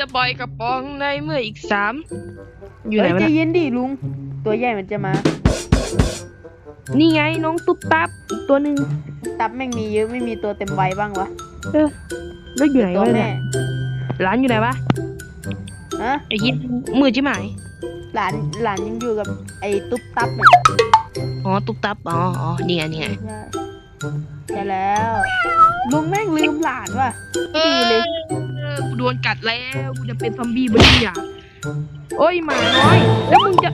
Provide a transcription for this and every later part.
เราจะปล่อยกระป๋องในเมื่ออีกสามอยู่ไหนเอ้ยวะใจน่ะเย็นดิลุง ตัวใหญ่มันจะมา นี่ไงน้องตุ๊บตับอีกตัวหนึ่งตับแม่งมีเยอะไม่มีตัวเต็มใบบ้างวะเออแล้วอยู่ไหนตัววะแม่เนี่ยร้านอยู่ไหนวะฮะไอ้ยิดมือจิ๋มหายหลานหลานยังอยู่กับไอ้ตุ๊บตับเนี่ยอ๋อตุ๊บตับอ๋ออ๋อนี่ไงนี่ไงใช่ใช่แล้วลุงแม่งลืมหลานว่ะ ดีเลยเออ กูโดนกัดแล้วกูจะเป็นซอมบี้บนนี่อะโอ้ยหมาน้อย แล้วมึงจะ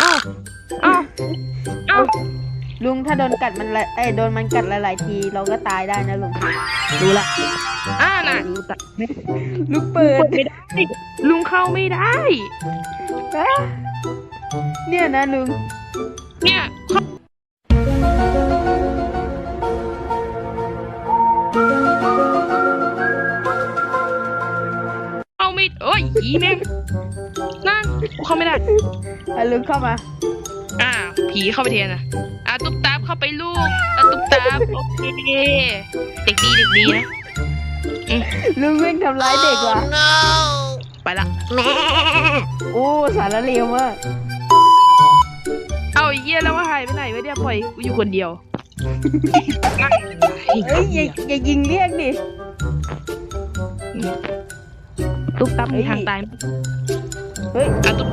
เอ้าเอ้าเอ้าลุงถ้าโดนกัดมันละเอ้ยโดนมันกัดหลายๆทีเราก็ตายได้นะลุงดูละอ่าน่ะดูตัดไม่ลุงเปิดไม่ได้ลุงเข้าไม่ได้อะเนี่ยนะลุงเนี่ยเข้า ไม่เอ้ยอีแม่งนั่นกูเข้าไม่ได้อะลุงเข้ามา อ่าผีเข้าไปเทียนอะอะตุ๊บตาบเข้าไปลูกอะตุ๊บตาบโอเคเด็กดีเด็กดีนะลุงแม่งทำร้ายเด็กว่ะ ไปละโอ้สารเลวมากเอาไอ้เยี่ยแล้วว่าหายไปไหนวะเนี่ยปล่อยกูอยู่คนเดียวเอ้ยอย่าอย่ายิงเรียกดิ ตุ๊บตับมีเฮ้ยทางตายไหมเฮ้ยอะตุ๊บ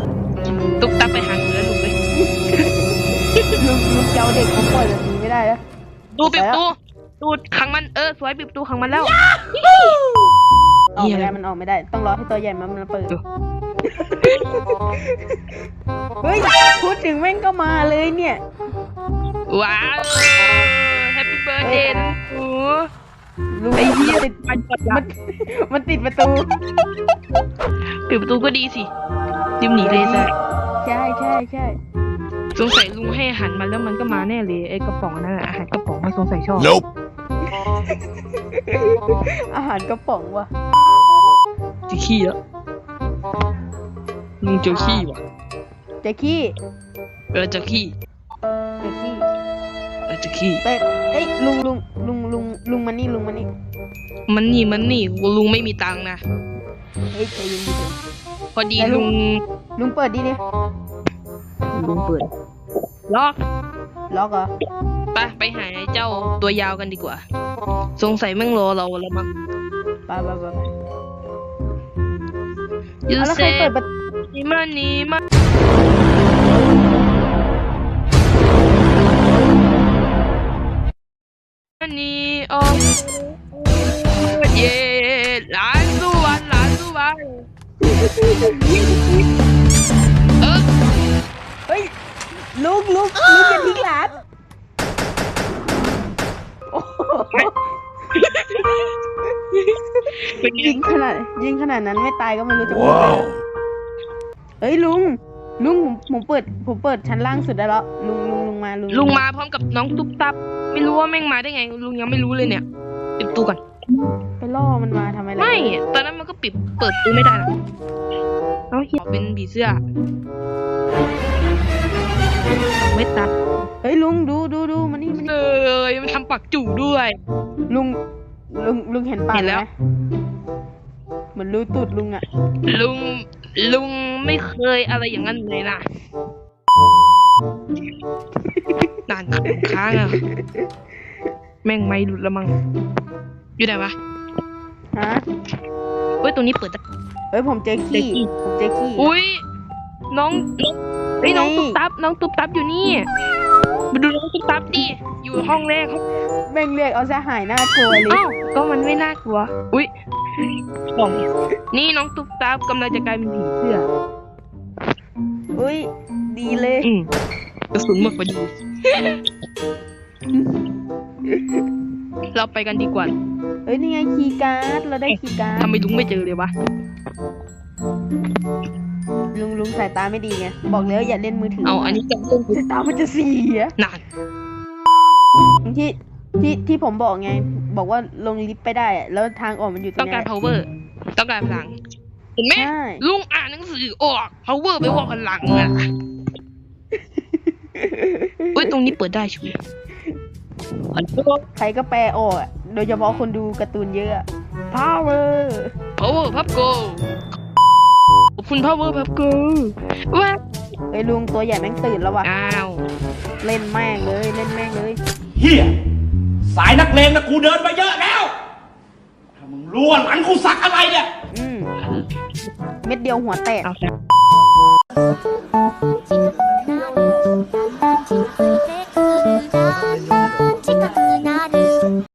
ตุ๊บตับไปหางเนื้อลูกเลยลุงลุงจะเอาเด็กมาปล่อยแบบนี้ไม่ได้นะดูปิดประตูดูดขังมันเออสวยปิดประตูขังมันแล้วออกเหี้ไม่ยได้มันออกไม่ได้ ต้องรอให้ตัวใหญ่มันมันเปิดดูเฮ้ยพูดถึงแม่งก็มาเลยเนี่ย ว้าวแฮปปี้เบิร์ดเดย์นะหนูลุง ไอ้เหี้ยติดมันกดละมันมันติดประตู ปิดประตูก็ดีสิริมหนีเลยจ้ะใช่ใช่ใช่สงสัยลุงให้อาหารมันแล้วมันก็มาแน่เลยไอ้กระป๋องนั่นแหละอาหารกระป๋องมันสงสัยชอบ Nope. อาหารกระป๋องว่ะจะขี้แล้วลุงเจอขี้ว่ะเจะขี้เออเจอขี้เจะขี้เออเจอขี้ เต้เอ้ยลุงลุง ลุงลุงลุงมานี่ลุงมานี่มันนี่มันนี่ลุงไม่มีตังค์นะ เฮ้ยใจเย็นดิพอดีแต่ลุลุงงลุงเปิดดิดิลุงเปิด ล็อกล็อกเหรอไปไปหาไอ้เจ้าตัวยาวกันดีกว่า สงสัยแม่งรอเราแล้วมั้งไปไปไปไปยูเอาแล้วเซใครเปิดประนี่มันนี่มันนี่ เออเฮ้ยลุงลุงลุงจะทิ้งหลานโอ้โหเป็นไงยิงขนาดยิงขนาดนั้นไม่ตายก็ไม่รู้จะพูดอะไร Wow. เฮ้ยลุง ลุงผมผมเปิด ผมเปิดชั้นล่างสุดได้แล้วลุงลุงลุงมาลุงลุงมาพร้อมกับน้องตุ๊บตับ ไม่รู้ว่าแม่งมาได้ไง ลุงยังไม่รู้เลยเนี่ยปิดประตูก่อน ไปล่อมันมาทำไมล่ะไม่ ตอนนั้นมันก็ปิดเปิดประตูไม่ได้หรอกเอาเหี้ยเป็นผีเสื้อ ไม่ตัดเฮ้ยลุงดูดูดูมานี่มาเลนี่ยมันทำปักจู่ด้วย ลุงลุงลุงเห็นปากเห็นแล้วไหมเหมือนรู้ตูดลุงอะลุง ลุงไม่เคยอะไรอย่างนั้นเลยนะนานค้างอะ แม่งไม่หลุดแล้วมั้ง อยู่ไหนวะฮะเฮ้ยตรงนี้เปิดได้เฮ้ยผมเจอขี้เจอขี้ ผมเจอขี้ อุ้ยน้องน้องเฮ้ยน้องไงตุ๊บตับน้องตุ๊บตับอยู่นี่มาดูน้องตุ๊บตับดิอยู่ห้องแรกห้องแม่งเรียกเอาซะหายหน้ากลัวเลยอ้าวก็มันไม่น่ากลัว อุ้ยของนี่น้องตุ๊บตับกำลังจะกลายเป็นผีเสื้ออุ้ยดีเลยอืมกระสุนหมดพอดี เราไปกันดีกว่าเฮ้ยนี่ไงคีย์การ์ดเราได้คีย์การ์ดทำไมลุงไม่เจอเลยวะลุงลุงสายตาไม่ดีไงบอกแล้วอย่าเล่นมือถือเอาอันนี้จะเล่นสายตามันจะเสียนานที่ที่ที่ผมบอกไง บอกว่าลงลิฟต์ไปได้อะแล้วทางออกมันอยู่ตรต้องงไหนการ power ต้องการพลังเห็นไหมใช่ลุงอ่านหนังสือออก power ไปว่าพลังอะเฮ้ยตรงนี้เปิดได้ใช่ไหมขอโทษใครก็แปลออกอะ โดยเฉพาะคนดูการ์ตูนเยอะอะ power power pop go ขอบคุณ power pop go ว้าไอ้ยลุงตัวใหญ่แม่งตื่นแล้วว่ะอ้าวเล่นแม่งเลยเล่นแม่งเลยเฮียสายนักเลงนะกูเดินมาเยอะแล้วถ้ามึงรู้ว่าหลังกูสักอะไรเนี่ยอืมเม็ดเดียวหัวแตก เอา